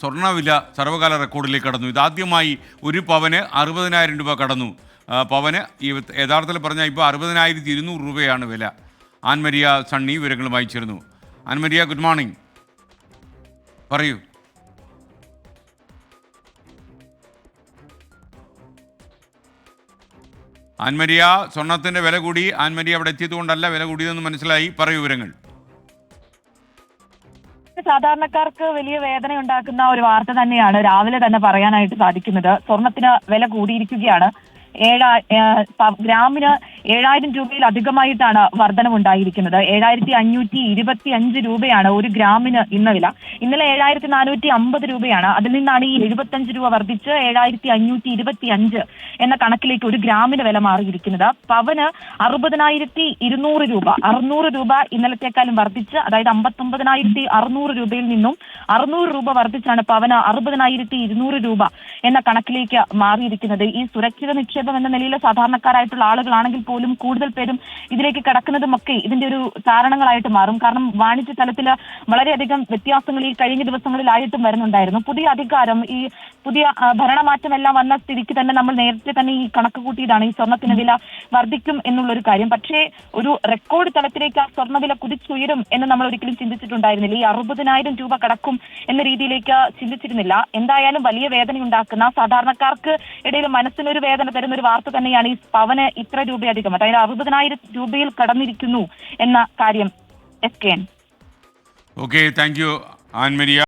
സ്വർണവില സർവകാല റെക്കോർഡിലേക്ക് കടന്നു. ഇതാദ്യമായി ഒരു പവന് അറുപതിനായിരം രൂപ കടന്നു. പവന് ഈ യഥാർത്ഥത്തിൽ പറഞ്ഞാൽ ഇപ്പോൾ അറുപതിനായിരത്തി ഇരുന്നൂറ് രൂപയാണ് വില. ആൻമരിയ സണ്ണി വിവരങ്ങളുമായി ചേർന്നു ആൻമരിയ ഗുഡ് മോർണിംഗ് പറയൂ. ആൻമരിയ സ്വർണത്തിന്റെ വില കൂടി ആൻമരിയ അവിടെ എത്തിയതുകൊണ്ടല്ല വില കൂടിയതെന്ന് മനസ്സിലായി. പറയൂ വിവരങ്ങൾ. സാധാരണക്കാർക്ക് വലിയ വേദന ഉണ്ടാക്കുന്ന ഒരു വാർത്ത തന്നെയാണ് രാവിലെ തന്നെ പറയാനായിട്ട് സാധിക്കുന്നത്. സ്വർണത്തിന് വില കൂടിയിരിക്കുകയാണ്. ഏഴാ ഗ്രാമിന് ഏഴായിരം രൂപയിൽ അധികമായിട്ടാണ് വർധനമുണ്ടായിരിക്കുന്നത് ഏഴായിരത്തി അഞ്ഞൂറ്റി ഇരുപത്തി അഞ്ച് രൂപയാണ് ഒരു ഗ്രാമിന് ഇന്ന വില. ഇന്നലെ ഏഴായിരത്തി നാനൂറ്റി അമ്പത് രൂപയാണ്. അതിൽ നിന്നാണ് ഈ എഴുപത്തഞ്ച് രൂപ വർദ്ധിച്ച് ഏഴായിരത്തി അഞ്ഞൂറ്റി ഇരുപത്തി അഞ്ച് എന്ന കണക്കിലേക്ക് ഒരു ഗ്രാമിന് വില മാറിയിരിക്കുന്നത്. പവന് അറുപതിനായിരത്തി ഇരുന്നൂറ് രൂപ. അറുന്നൂറ് രൂപ ഇന്നലത്തേക്കാളും വർദ്ധിച്ച് അതായത് അമ്പത്തൊമ്പതിനായിരത്തി അറുന്നൂറ് രൂപയിൽ നിന്നും അറുന്നൂറ് രൂപ വർദ്ധിച്ചാണ് പവന് അറുപതിനായിരത്തി ഇരുന്നൂറ് രൂപ എന്ന കണക്കിലേക്ക് മാറിയിരിക്കുന്നത്. ഈ സുരക്ഷിത നിക്ഷേപം എന്ന നിലയിൽ സാധാരണക്കാരായിട്ടുള്ള ആളുകളാണെങ്കിൽ പോലും കൂടുതൽ പേരും ഇതിലേക്ക് കടക്കുന്നതുമൊക്കെ ഇതിന്റെ ഒരു കാരണങ്ങളായിട്ട് മാറും. കാരണം വാണിജ്യ തലത്തിൽ വളരെയധികം വ്യത്യാസങ്ങൾ ഈ കഴിഞ്ഞ ദിവസങ്ങളിലായിട്ടും വരുന്നുണ്ടായിരുന്നു. പുതിയ അധികാരം ഈ പുതിയ ഭരണമാറ്റം എല്ലാം വന്ന സ്ഥിതിക്ക് തന്നെ നമ്മൾ നേരത്തെ തന്നെ ഈ കണക്ക് കൂട്ടിയതാണ്. ഈ സ്വർണത്തിന് വില വർദ്ധിക്കും എന്നുള്ളൊരു കാര്യം. പക്ഷേ ഒരു റെക്കോർഡ് തലത്തിലേക്ക് ആ സ്വർണവില കുതിച്ചുയരും എന്ന് നമ്മൾ ഒരിക്കലും ചിന്തിച്ചിട്ടുണ്ടായിരുന്നില്ല. ഈ അറുപതിനായിരം രൂപ കടക്കും എന്ന രീതിയിലേക്ക് ചിന്തിച്ചിരുന്നില്ല. എന്തായാലും വലിയ വേദന ഉണ്ടാക്കുന്ന സാധാരണക്കാർക്ക് ഇടയിൽ മനസ്സിനൊരു വേദന തരുന്ന ഒരു വാർത്ത തന്നെയാണ് ഈ പവന് ഇത്ര രൂപയധികം അതായത് അറുപതിനായിരം രൂപയിൽ കടന്നിരിക്കുന്നു എന്ന കാര്യം S K N. Okay thank you Annmaria.